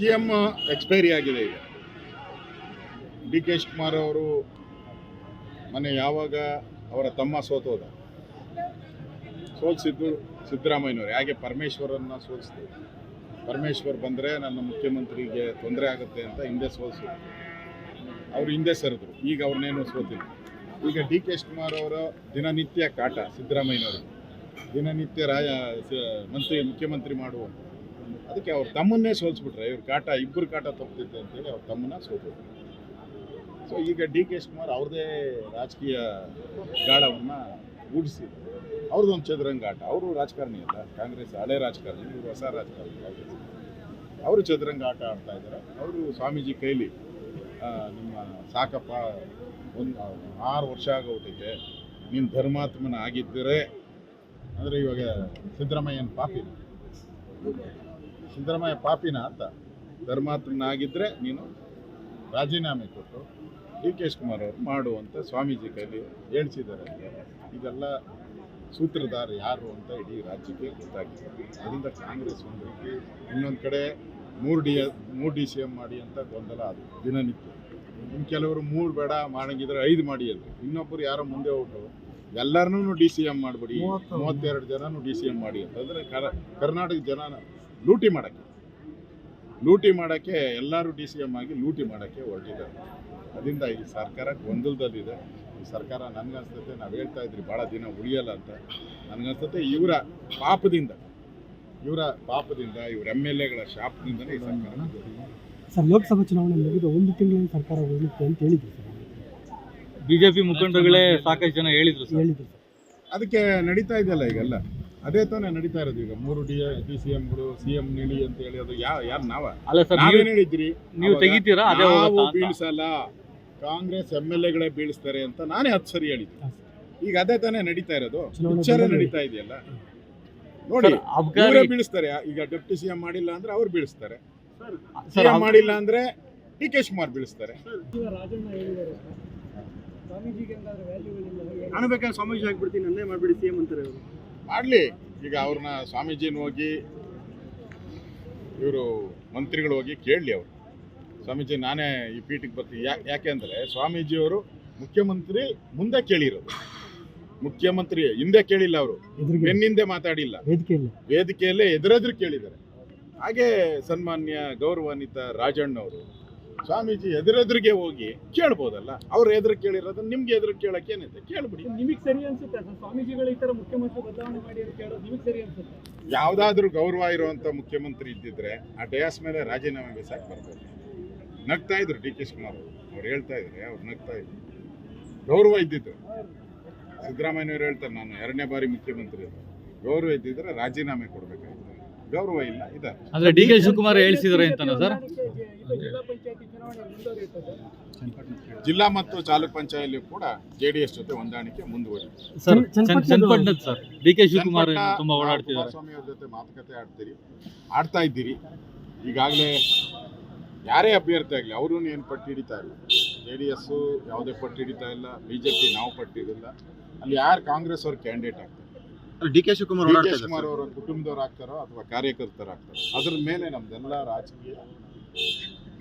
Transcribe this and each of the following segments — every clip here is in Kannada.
ಸಿ ಎಂ ಎಕ್ಸ್ಪೈರಿ ಆಗಿದೆ ಈಗ. ಡಿ ಕೆ ಶಿವಕುಮಾರ್ ಅವರು ಮೊನ್ನೆ ಯಾವಾಗ ಅವರ ತಮ್ಮ ಸೋತೋದ ಸೋಲ್ಸಿದ್ದು ಸಿದ್ದರಾಮಯ್ಯನವರು. ಹಾಗೆ ಪರಮೇಶ್ವರನ್ನ ಸೋಲಿಸಿದ್ರು ಪರಮೇಶ್ವರ್ ಬಂದರೆ ನನ್ನ ಮುಖ್ಯಮಂತ್ರಿಗೆ ತೊಂದರೆ ಆಗುತ್ತೆ ಅಂತ ಹಿಂದೆ ಸೋಲಿಸಿದ್ರು. ಅವರು ಹಿಂದೆ ಸರಿದ್ರು. ಈಗ ಅವ್ರನ್ನೇನು ಸೋತಿಲ್ಲ. ಈಗ ಡಿ ಕೆ ಶಿವಕುಮಾರ್ ಅವರ ದಿನನಿತ್ಯ ಕಾಟ ಸಿದ್ದರಾಮಯ್ಯನವರು ದಿನನಿತ್ಯ ರಾಯ ಮಂತ್ರಿ, ಮುಖ್ಯಮಂತ್ರಿ ಮಾಡುವ ಅದಕ್ಕೆ ಅವ್ರ ತಮ್ಮನ್ನೇ ಸೋಲ್ಸ್ಬಿಟ್ರೆ, ಇವ್ರ ಕಾಟ ಇಬ್ಬರು ಕಾಟ ಅಂತ ಅಂತೇಳಿ ಅವ್ರ ತಮ್ಮನ್ನ ಸೋಲ್ಬಿಟ್ರು ಸೊ ಈಗ ಡಿ ಕೆ ಶಿವಕುಮಾರ್ ಅವ್ರದೇ ರಾಜಕೀಯ ಗಾಢವನ್ನು ಊಡಿಸಿದ್ರು ಅವ್ರದ್ದೊಂದು ಚದುರಂಗ ಆಟ. ಅವರು ರಾಜಕಾರಣಿ ಅಲ್ಲ, ಕಾಂಗ್ರೆಸ್ ಹಳೆ ರಾಜಕಾರಣಿ, ಇವರು ಹೊಸ ರಾಜಕಾರಣಿ. ಕಾಂಗ್ರೆಸ್ ಅವರು ಚದುರಂಗ ಆಟ ಆಡ್ತಾ ಇದ್ದಾರೆ ಅವರು ಸ್ವಾಮೀಜಿ ಕೈಲಿ ನಿಮ್ಮ ಸಾಕಪ್ಪ ಒಂದು ಆರು ವರ್ಷ ಆಗೋಗ್ಬಿಟ್ಟಿದೆ ನೀನು ಧರ್ಮಾತ್ಮನ ಆಗಿದ್ದರೆ. ಅಂದರೆ ಇವಾಗ ಸಿದ್ದರಾಮಯ್ಯನ ಪಾಪಿನ. ಸಿದ್ದರಾಮಯ್ಯ ಪಾಪಿನ ಅಂತ ಧರ್ಮಾತ್ರನಾಗಿದ್ದರೆ ನೀನು ರಾಜೀನಾಮೆ ಕೊಟ್ಟು ಡಿ ಕೆ ಶಿವಕುಮಾರ್ ಅವರು ಮಾಡುವಂತ ಸ್ವಾಮೀಜಿ ಕೈಲಿ ಹೇಳ್ಸಿದ್ದಾರೆ. ಇದೆಲ್ಲ ಸೂತ್ರಧಾರ ಯಾರು ಅಂತ ಇಡೀ ರಾಜ್ಯಕ್ಕೆ ಗೊತ್ತಾಗಿದೆ. ಅದರಿಂದ ಕಾಂಗ್ರೆಸ್ ಒಂದು ಇನ್ನೊಂದು ಕಡೆ ಮೂರು ಡಿ ಮೂರು ಡಿ ಸಿ ಎಂ ಮಾಡಿ ಅಂತ ಗೊಂದಲ ಅದು, ದಿನನಿತ್ಯ. ಇನ್ನು ಕೆಲವರು ಮೂರು ಬೇಡ ಮಾಡಂಗಿದ್ರೆ ಐದು ಮಾಡಿ ಅಂತ. ಇನ್ನೊಬ್ಬರು ಯಾರೋ ಮುಂದೆ ಹೋಗ್ಬಿಟ್ಟು ಎಲ್ಲರನ್ನೂ ಡಿ ಸಿ ಎಂ ಮಾಡಿಬಿಡಿ, ಮೂವತ್ತೆರಡು ಜನನು ಡಿ ಸಿ ಎಂ ಮಾಡಿ ಅಂತ. ಅಂದರೆ ಕರ್ನಾಟಕ ಜನನ ಲೂಟಿ ಮಾಡೋಕ್ಕೆ. ಲೂಟಿ ಮಾಡೋಕ್ಕೆ ಎಲ್ಲರೂ ಡಿ ಸಿ ಎಂ ಆಗಿ ಲೂಟಿ ಮಾಡೋಕ್ಕೆ ಹೊರಟಿದ್ದಾರೆ. ಅದರಿಂದ ಈ ಸರ್ಕಾರ ಗೊಂದಲದಲ್ಲಿದೆ. ಈ ಸರ್ಕಾರ ನನಗನ್ಸ್ತತೆ ನಾವು ಹೇಳ್ತಾ ಇದ್ರಿ ಭಾಳ ದಿನ ಉಳಿಯಲ್ಲ ಅಂತ. ನನಗನ್ಸ್ತತೆ ಇವರ ಪಾಪದಿಂದ ಇವರ ಪಾಪದಿಂದ ಇವ್ರ ಎಂ ಎಲ್ ಎಗಳ ಶಾಪದಿಂದಲೇ ಈ ಸರ್ಕಾರ ಸರ್ ಲೋಕಸಭಾ ಚುನಾವಣೆ ಮುಗಿದ ಒಂದು ತಿಂಗಳಲ್ಲಿ ಸರ್ಕಾರ ಉಳಿಯುತ್ತೆ ಅಂತ ಹೇಳಿದ್ರು ಸರ್? ಬಿಜೆಪಿ ಮುಖಂಡರುಗಳೇ ಸಾಕಷ್ಟು ಜನ ಹೇಳಿದ್ರು ಸರ್. ಹೇಳಿದ್ರು ಸರ್. ಅದಕ್ಕೆ ನಡೀತಾ ಇದೆಯಲ್ಲ ಈಗೆಲ್ಲ. ಅದೇ ತಾನೇ ನಡೀತಾ ಇರೋದು ಈಗ. ಮೂರು ಡಿ ಡಿ ಸಿ ಎಂಗಳು ಸಿ ಎಂ ನೀಡಿ ಅಂತ ಹೇಳಿ ಅದು ಯಾ ಯಾರು ನಾವ? ಅಲ್ಲ ಸರ್ ನೀವು ನಾವೇನ್ ಹೇಳಿದ್ರಿ? ನೀವು ತೆಗಿತೀರಾ? ಅದೇ ನಾವು ಹೋಗುತ್ತಾ ಬೀಳ್ಸಲ್ಲ. ಕಾಂಗ್ರೆಸ್ ಎಂ ಎಲ್ ಎಗಳೇ ಬೀಳಿಸ್ತಾರೆ ಅಂತ ನಾನೇ ಹತ್ತು ಸರಿ ಹೇಳಿದ್ದೆ. ಈಗ ಅದೇ ತಾನೇ ನಡೀತಾ ಇರೋದು. ವಿಚಾರ ನಡೀತಾ ಇದೆಯಲ್ಲ. ನೋಡಿ ಅವರೇ ಬೀಳಿಸ್ತಾರೆ. ಈಗ ಡೆಪ್ಟಿ ಸಿ ಎಂ ಮಾಡಿಲ್ಲ ಅಂದ್ರೆ ಅವ್ರು ಬೀಳಿಸ್ತಾರೆ. ಸಿ ಸರ್ ಎಂ ಮಾಡಿಲ್ಲ ಅಂದ್ರೆ ಡಿ ಕೆ ಶಿವಕುಮಾರ್ ಬೀಳಿಸ್ತಾರೆ. ನಾನು ಬೇಕಾದ್ರೆ ಸ್ವಾಮೀಜಿ ಆಗ್ಬಿಡ್ತೀನಿ ನನ್ನೇ ಮಾಡ್ಬಿಡಿ ಸಿ ಎಂ ಅಂತಾರೆ ಅವರು. ಮಾಡ್ಲಿ. ಈಗ ಅವ್ರನ್ನ ಸ್ವಾಮೀಜಿನ ಹೋಗಿ ಇವರು ಮಂತ್ರಿಗಳು ಹೋಗಿ ಕೇಳಲಿ ಅವರು. ಸ್ವಾಮೀಜಿ ನಾನೇ ಈ ಪೀಠಕ್ಕೆ ಬರ್ತೀನಿ. ಯಾ ಯಾಕೆಂದ್ರೆ ಸ್ವಾಮೀಜಿಯವರು ಮುಖ್ಯಮಂತ್ರಿ ಮುಂದೆ ಕೇಳಿರೋದು. ಮುಖ್ಯಮಂತ್ರಿ ಹಿಂದೆ ಕೇಳಿಲ್ಲ ಅವರು. ಬೆನ್ನಿಂದೆ ಮಾತಾಡಿಲ್ಲ. ವೇದಿಕೆಯಲ್ಲೇ ಎದುರೆದುರು ಕೇಳಿದ್ದಾರೆ. ಹಾಗೆ ಸನ್ಮಾನ್ಯ ಗೌರವಾನ್ವಿತ ರಾಜಣ್ಣವರು ಸ್ವಾಮೀಜಿ ಎದುರೆದುರಿಗೆ ಹೋಗಿ ಕೇಳ್ಬೋದಲ್ಲ? ಅವ್ರ ಎದುರು ಕೇಳಿರೋದು ನಿಮ್ಗೆ ಎದುರು ಕೇಳಕ್ಕೆ ಏನಿದೆ? ಕೇಳ್ಬಿಡಿ. ನಿಮಗೆ ಸರಿ ಅನ್ಸುತ್ತೆ ಸರ್. ಸ್ವಾಮೀಜಿಗಳು ಈ ತರ ಮುಖ್ಯಮಂತ್ರಿ ಬದಲಾವಣೆ ಮಾಡಿ ಅಂತ ಕೇಳೋದು ನಿಮಗೆ ಸರಿ ಅನ್ಸುತ್ತೆ. ಯಾವುದಾದ್ರೂ ಗೌರವ ಇರುವಂತ ಮುಖ್ಯಮಂತ್ರಿ ಇದ್ದಿದ್ರೆ ಆ ಡಯಾಸ್ ಮೇಲೆ ರಾಜೀನಾಮೆ ಬೇಸಾಕ್ ಬರ್ಬೋದು. ನಗ್ತಾ ಇದ್ರು ಡಿ ಕೆ ಶಿವಕುಮಾರ್ ಅವರು. ಹೇಳ್ತಾ ಇದ್ರೆ ಅವ್ರು ನಗ್ತಾ ಇದ್ರು. ಗೌರವ ಇದ್ದಿದ್ದು ಸಿದ್ದರಾಮಯ್ಯವ್ರು ಹೇಳ್ತಾರೆ ನಾನು ಎರಡನೇ ಬಾರಿ ಮುಖ್ಯಮಂತ್ರಿ ಗೌರವ ಇದ್ದಿದ್ರೆ ರಾಜೀನಾಮೆ ಕೊಡ್ಬೇಕಾಗಿತ್ತು ಗೌರವ ಇಲ್ಲ ಇದೆ. ಅಂದ್ರೆ ಡಿ ಕೆ ಶಿವಕುಮಾರ್ ಹೇಳಿಸಿದ್ರೆ ಅಂತಾನೆ ಸರ್? ಜಿಲ್ಲಾ ಮತ್ತು ತಾಲೂಕ್ ಪಂಚಾಯತ್ ಕೂಡ ಜೆ ಡಿ ಎಸ್ ಜೊತೆ ಹೊಂದಾಣಿಕೆ ಮುಂದುವರಿದೆ ಸರ್ ಡಿ ಕೆ ಶಿವಕುಮಾರ್ ತುಂಬಾ ಓಡಾಡ್ತಿದ್ದಾರೆ. ಕುಮಾರಸ್ವಾಮಿ ಅವ್ರ ಜೊತೆ ಮಾತುಕತೆ ಆಡ್ತೀರಿ ಆಡ್ತಾ ಇದ್ದೀರಿ. ಈಗಾಗಲೇ ಯಾರೇ ಅಭ್ಯರ್ಥಿ ಆಗಲಿ ಅವರು ಏನು ಪಟ್ಟು ಹಿಡಿತಾ ಇಲ್ಲ ಜೆ ಡಿ ಎಸ್ಸು ಯಾವುದೇ ಪಟ್ಟು ಹಿಡಿತಾ ಇಲ್ಲ ಬಿ ಜೆ ಪಿ ನಾವು ಪಟ್ಟು ಹಿಡಿಲ್ಲ ಅಲ್ಲಿ ಯಾರು ಕಾಂಗ್ರೆಸ್ ಅವ್ರ ಕ್ಯಾಂಡಿಡೇಟ್ ಆಗ್ತಾರೆ? D K Shivakumar D K Shivakumar ಅವರ ಕುಟುಂಬದವ್ರು ಆಗ್ತಾರೋ ಅಥವಾ ಕಾರ್ಯಕರ್ತರು ಆಗ್ತಾರೋ ಅದ್ರ ಮೇಲೆ ನಮ್ದೆಲ್ಲ ರಾಜಕೀಯ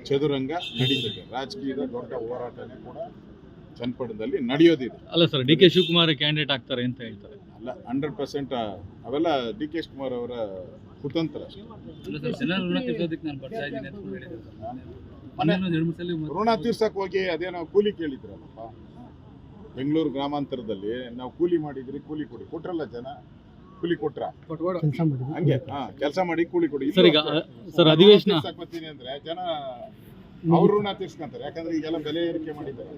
ಚದುರಂಗ ನಡೀತದೆ. ರಾಜಕೀಯದ ದೊಡ್ಡ ಹೋರಾಟನೇ ಕೂಡ ಚನ್ನಪಟ್ಟಣದಲ್ಲಿ ನಡೆಯೋದಿದೆ. ಅಲ್ಲ sir D K Shivakumar candidate ಆಗ್ತಾರೆ ಅಂತ ಹೇಳ್ತಾರೆ. ಅಲ್ಲ ಹಂಡ್ರೆಡ್ ಪರ್ಸೆಂಟ್ ಅವೆಲ್ಲ ಡಿ ಕೆ ಶಿವಕುಮಾರ್ ಅವರ ಕುತಂತ್ರ ಋಣ ತೀರ್ಸಕ್ ಹೋಗಿ ಅದೇನೋ ಕೂಲಿ ಕೇಳಿದ್ರಲ್ಲಪ್ಪ. ಬೆಂಗಳೂರು ಗ್ರಾಮಾಂತರದಲ್ಲಿ ನಾವು ಕೂಲಿ ಮಾಡಿದ್ರಿ ಕೂಲಿ ಕೊಡಿ. ಕೊಟ್ರಲ್ಲ ಜನ? ಕೂಲಿ ಕೊಟ್ರ? ಹಂಗೆ. ಹಾ ಕೆಲಸ ಮಾಡಿ ಕೂಲಿ ಕೊಡಿ. ಸರ್ ಈಗ ಸರ್ ಅಧಿವೇಶನ. ಅಂದ್ರೆ ಜನ ಅವ್ರ ಋಣ ತೀರ್ಸ್ಕೊಂತಾರೆ. ಯಾಕಂದ್ರೆ ಈಗೆಲ್ಲ ಬೆಲೆ ಏರಿಕೆ ಮಾಡಿದ್ದಾರೆ.